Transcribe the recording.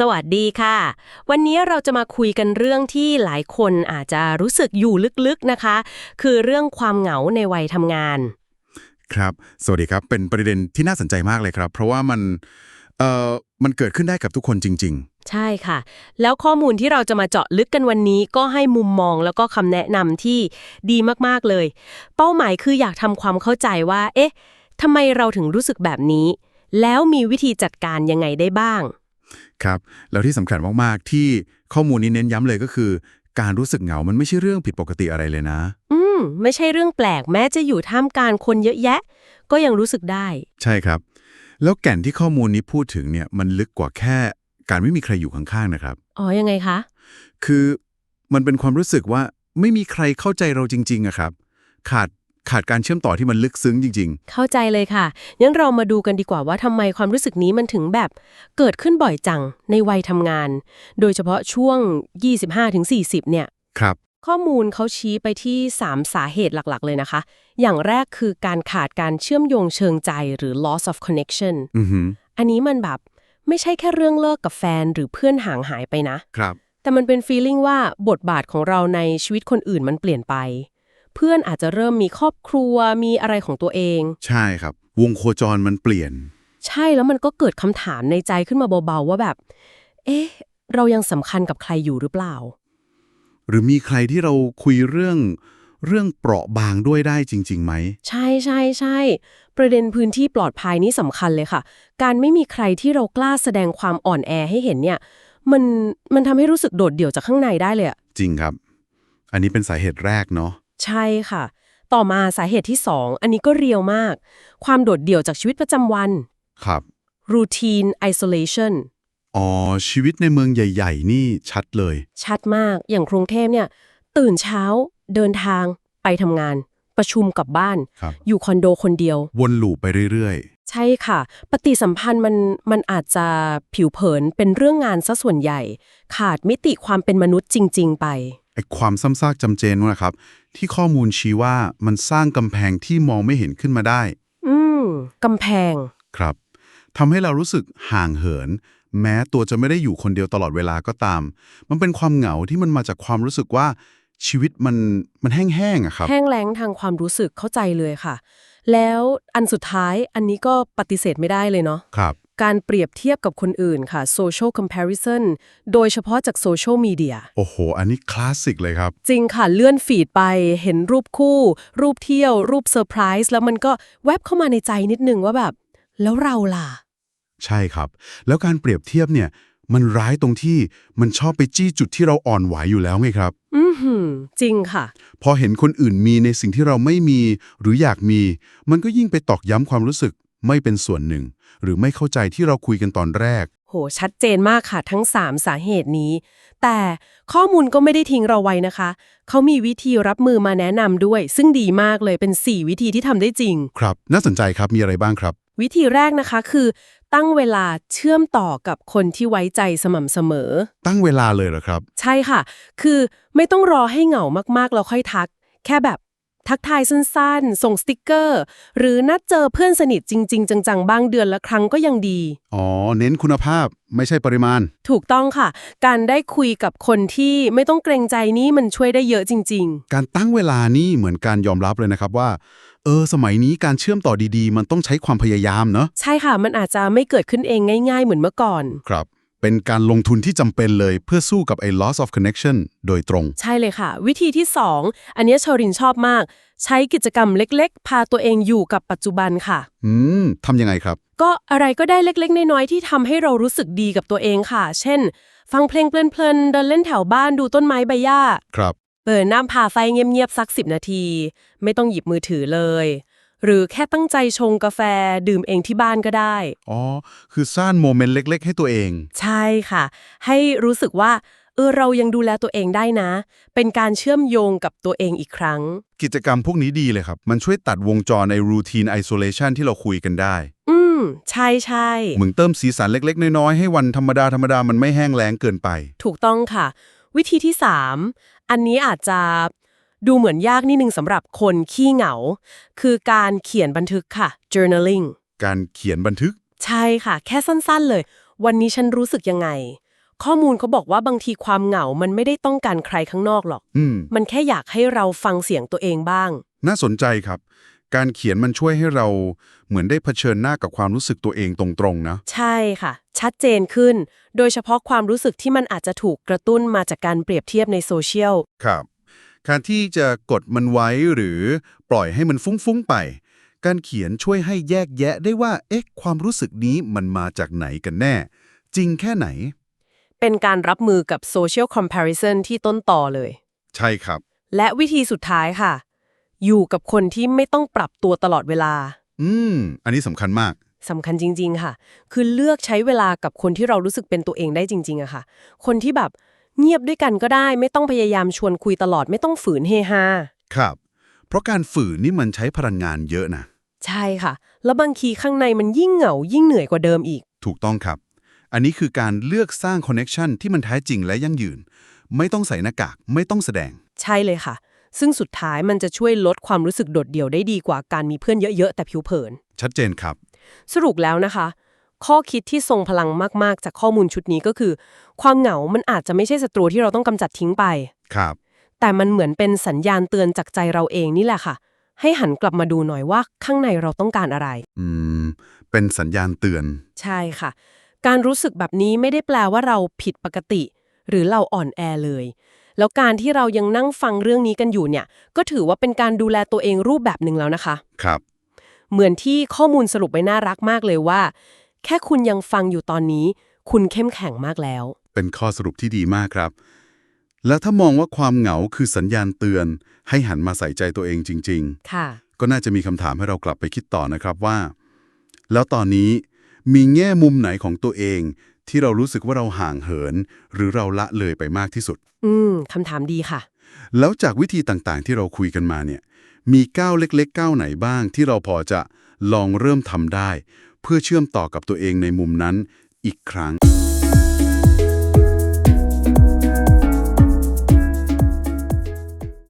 สวัสดีค่ะ วันนี้เราจะมาคุยกันเรื่องที่หลายคนอาจจะรู้สึกอยู่ลึกๆนะคะ คือเรื่องความเหงาในวัยทำงาน ครับ สวัสดีครับ เป็นประเด็นที่น่าสนใจมากเลยครับ เพราะว่ามัน เอ่อ มันเกิดขึ้นได้กับทุกคนจริงใช่ค่ะ แล้วข้อมูลที่เราจะมาเจาะลึกกันวันนี้ก็ให้มุมมองแล้วก็คำแนะนำที่ดีมากๆเลย เป้าหมายคืออยากทำความเข้าใจว่า เอ๊ะทำไมเราถึงรู้สึกแบบนี้ แล้วมีวิธีจัดการยังไงได้บ้างๆ ครับ แล้วที่สำคัญมาก ๆ ที่ข้อมูลนี้เน้นย้ำเลยก็คือ การรู้สึกเหงา มันไม่ใช่เรื่องผิดปกติอะไรเลยนะ อืม ไม่ใช่เรื่องแปลก แม้จะอยู่ท่ามกลางคนเยอะแยะ ก็ยังรู้สึกได้ ใช่ครับ แล้วแก่นที่ข้อมูลนี้พูดถึงเนี่ย มันลึกกว่าแค่ การไม่มีใครอยู่ข้างๆนะครับ อ๋อ ยังไงคะ คือมันเป็นความรู้สึกว่าไม่มีใครเข้าใจเราจริงๆอะครับ ขาด ขาดการเชื่อมต่อที่มันลึกซึ้งจริงเข้าใจเลยค่ะงั้นเรามาดูกันดีกว่าว่าทำไมความรู้สึกนี้มันถึงแบบ เกิดขึ้นบ่อยจังในวัยทำงาน โดยเฉพาะช่วง 25-40 เนี่ยๆครับ ข้อมูลเขาชี้ไปที่ 3 สาเหตุหลักๆ เลยนะคะ อย่างแรกคือการขาดการเชื่อมโยงเชิงใจหรือ loss of connection อือหืออันนี้มันแบบไม่ใช่แค่เรื่องเลิกกับแฟนหรือเพื่อนห่างหายไปนะ ครับ แต่มันเป็น feeling ว่าบทบาทของเราในชีวิตคนอื่นมันเปลี่ยนไป เพื่อนอาจจะเริ่มมีครอบครัวมีอะไรของตัวเอง ใช่ครับ วงโคจรมันเปลี่ยน ใช่แล้วมันก็เกิดคำถามในใจขึ้นมาเบาๆว่าแบบ เอ๊ะ เรายังสำคัญกับใครอยู่หรือเปล่า หรือมีใครที่เราคุยเรื่องเรื่องเปราะบางด้วยได้จริงๆไหม ใช่ใช่ใช่ประเด็นพื้นที่ปลอดภัยนี่สำคัญเลยค่ะ การไม่มีใครที่เรากล้าแสดงความอ่อนแอให้เห็นเนี่ย มันมันทำให้รู้สึกโดดเดี่ยวจากข้างในได้เลยอะจริงครับ อันนี้เป็นสาเหตุแรกเนาะ ใช่ค่ะ ต่อมาสาเหตุที่สองอันนี้ก็เรียวมาก ความโดดเดี่ยวจากชีวิตประจำวัน ครับ routine isolation อ๋อ ชีวิตในเมืองใหญ่ ๆ นี่ชัดเลย ชัดมากอย่างกรุงเทพเนี่ย ตื่นเช้า เดินทาง ไปทำงาน ประชุมกลับบ้าน ครับ อยู่คอนโดคนเดียว วนลูปไปเรื่อยใช่ค่ะ ปฏิสัมพันธ์มันมันอาจจะผิวเผินเป็นเรื่องงานซะส่วนใหญ่ ขาดมิติความเป็นมนุษย์จริง ๆ ไป ๆไอ้ความซ้ำซากจำเจนนั่นแหละครับ ที่ข้อมูลชี้ว่ามันสร้างกำแพงที่มองไม่เห็นขึ้นมาได้ อืมกำแพง ครับทำให้เรารู้สึกห่างเหิน แม้ตัวจะไม่ได้อยู่คนเดียวตลอดเวลาก็ตาม มันเป็นความเหงาที่มันมาจากความรู้สึกว่าชีวิตมันมันแห้งๆอะครับ แห้งแล้งทางความรู้สึกเข้าใจเลยค่ะ แล้วอันสุดท้ายอันนี้ก็ปฏิเสธไม่ได้เลยเนาะ ครับ การเปรียบเทียบกับคนอื่นค่ะ social comparison โดยเฉพาะจากโซเชียลมีเดียโอ้โห อันนี้คลาสสิกเลยครับ จริงค่ะ เลื่อนฟีดไปเห็นรูปคู่ รูปเที่ยว รูปเซอร์ไพรส์แล้วมันก็แวบเข้ามาในใจนิดนึงว่าแบบ แล้วเราล่ะ ใช่ครับ แล้วการเปรียบเทียบเนี่ย มันร้ายตรงที่มันชอบไปจี้จุดที่เราอ่อนไหวอยู่แล้วไงครับ อือหือจริงค่ะ พอเห็นคนอื่นมีในสิ่งที่เราไม่มี หรืออยากมี มันก็ยิ่งไปตอกย้ำความรู้สึก ไม่เป็นส่วนหนึ่ง หรือไม่เข้าใจที่เราคุยกันตอนแรก โห ชัดเจนมากค่ะทั้ง 3 สาเหตุนี้ แต่ข้อมูลก็ไม่ได้ทิ้งเราไว้นะคะ เขามีวิธีรับมือมาแนะนำด้วย ซึ่งดีมากเลยเป็น 4 วิธีที่ทำได้จริง ครับ น่าสนใจครับมีอะไรบ้างครับ วิธีแรกนะคะคือ ตั้งเวลาเชื่อมต่อกับคนที่ไว้ใจสม่ำเสมอ ตั้งเวลาเลยเหรอครับ ใช่ค่ะ คือไม่ต้องรอให้เหงามากๆแล้วค่อยทัก แค่แบบ ทักทายสั้นๆ ส่งสติกเกอร์ หรือนัดเจอเพื่อนสนิทจริง ๆ จังๆ บ้างเดือนละครั้งก็ยังดี อ๋อ เน้นคุณภาพไม่ใช่ปริมาณ ถูกต้องค่ะ การได้คุยกับคนที่ไม่ต้องเกรงใจนี่มันช่วยได้เยอะจริง การตั้งเวลานี่เหมือนการยอมรับเลยนะครับว่า เออ สมัยนี้การเชื่อมต่อดีๆ มันต้องใช้ความพยายามเนาะๆ ใช่ค่ะ มันอาจจะไม่เกิดขึ้นเองง่าย ๆ เหมือนเมื่อก่อน ครับ เป็นการลงทุนที่จำเป็นเลยเพื่อสู้กับไอ้ loss of connection โดยตรง ใช่เลยค่ะ วิธีที่ 2 อันเนี้ยชอรินชอบมาก ใช้กิจกรรมเล็กๆ พาตัวเองอยู่กับปัจจุบันค่ะ อืมทำยังไงครับ ก็อะไรก็ได้เล็กๆ น้อยๆที่ทำให้เรารู้สึกดีกับตัวเองค่ะ เช่น ฟังเพลงเพลินๆเดินเล่นแถวบ้านดูต้นไม้ใบหญ้าครับ เปิดน้ำผ่าไฟเงียบๆสักสิบนาที ไม่ต้องหยิบมือถือเลย หรือแค่ตั้งใจชงกาแฟดื่มเองที่บ้านก็ได้ อ๋อ คือสร้างโมเมนต์เล็ก ๆ ให้ตัวเอง ใช่ค่ะ ให้รู้สึกว่า เออเรายังดูแลตัวเองได้นะ เป็นการเชื่อมโยงกับตัวเองอีกครั้ง กิจกรรมพวกนี้ดีเลยครับ มันช่วยตัดวงจรใน routine isolation ที่เราคุยกันได้ อืม ใช่ใช่เหมือนเติมสีสันเล็ก ๆ น้อยๆให้วันธรรมดาธรรมดามันไม่แห้งแล้งเกินไป ถูกต้องค่ะ วิธีที่ 3 อันนี้อาจจะ ดูเหมือนยากนิดนึงสำหรับคนขี้เหงา คือการเขียนบันทึกค่ะ journaling การเขียนบันทึก ใช่ค่ะ แค่สั้นๆเลย วันนี้ฉันรู้สึกยังไง ข้อมูลเขาบอกว่าบางทีความเหงา มันไม่ได้ต้องการใครข้างนอกหรอก อืม มันแค่อยากให้เราฟังเสียงตัวเองบ้าง น่าสนใจครับ การเขียนมันช่วยให้เราเหมือนได้เผชิญหน้ากับความรู้สึกตัวเองตรงๆนะ ใช่ค่ะ ชัดเจนขึ้น โดยเฉพาะความรู้สึกที่มันอาจจะถูกกระตุ้นมาจากการเปรียบเทียบในโซเชียล ครับ การที่จะกดมันไว้หรือปล่อยให้มันฟุ้งๆไป การเขียนช่วยให้แยกแยะได้ว่า เอ๊ะ ความรู้สึกนี้มันมาจากไหนกันแน่ จริงแค่ไหน เป็นการรับมือกับโซเชียลคอมเพ r i s o n ที่ต้นต่อเลย ใช่ครับ และวิธีสุดท้ายค่ะ อยู่กับคนที่ไม่ต้องปรับตัวตลอดเวลา อืม อันนี้สำคัญมากสำคัญจริง ๆ ค่ะ คือเลือกใช้เวลากับคนที่เรารู้สึกเป็นตัวเองได้จริง ๆอะค่ะ คนที่แบบ เงียบด้วยกันก็ได้ ไม่ต้องพยายามชวนคุยตลอดไม่ต้องฝืนเฮฮาครับ เพราะการฝืนนี่มันใช้พลังงานเยอะนะใช่ค่ะ แล้วบางทีข้างในมันยิ่งเหงายิ่งเหนื่อยกว่าเดิมอีก ถูกต้องครับ อันนี้คือการเลือกสร้างคอนเน็ชันที่มันแท้จริงและยั่งยืน ไม่ต้องใส่หน้ากากไม่ต้องแสดง ใช่เลยค่ะ ซึ่งสุดท้ายมันจะช่วยลดความรู้สึกโดดเดี่ยวได้ดีกว่าการมีเพื่อนเยอะๆแต่ผิวเผิน ชัดเจนครับ สรุปแล้วนะคะ ข้อคิดที่ทรงพลังมาก ๆ จากข้อมูลชุดนี้ก็คือ ความเหงา มันอาจจะไม่ใช่ศัตรูที่เราต้องกำจัดทิ้งไป ครับ แต่มันเหมือนเป็นสัญญาณเตือนจากใจเราเองนี่แหละค่ะ ให้หันกลับมาดูหน่อยว่าข้างในเราต้องการอะไร อืม เป็นสัญญาณเตือน ใช่ค่ะ การรู้สึกแบบนี้ไม่ได้แปลว่าเราผิดปกติ หรือเราอ่อนแอเลย แล้วการที่เรายังนั่งฟังเรื่องนี้กันอยู่เนี่ย ก็ถือว่าเป็นการดูแลตัวเองรูปแบบหนึ่งแล้วนะคะ ครับ เหมือนที่ข้อมูลสรุปไว้น่ารักมากเลยว่า แค่คุณยังฟังอยู่ตอนนี้ คุณเข้มแข็งมากแล้ว เป็นข้อสรุปที่ดีมากครับ แล้วถ้ามองว่าความเหงาคือสัญญาณเตือน ให้หันมาใส่ใจตัวเองจริงค่ะๆก็น่าจะมีคำถามให้เรากลับไปคิดต่อนะครับว่า แล้วตอนนี้มีแง่มุมไหนของตัวเอง ที่เรารู้สึกว่าเราห่างเหิน หรือเราละเลยไปมากที่สุด อืมคำถามดีค่ะ แล้วจากวิธีต่างๆ ที่เราคุยกันมาเนี่ย มีก้าวเล็กๆก้าวไหนบ้างที่เราพอจะลองเริ่มทำได้ เพื่อเชื่อมต่อกับตัวเองในมุมนั้นอีกครั้ง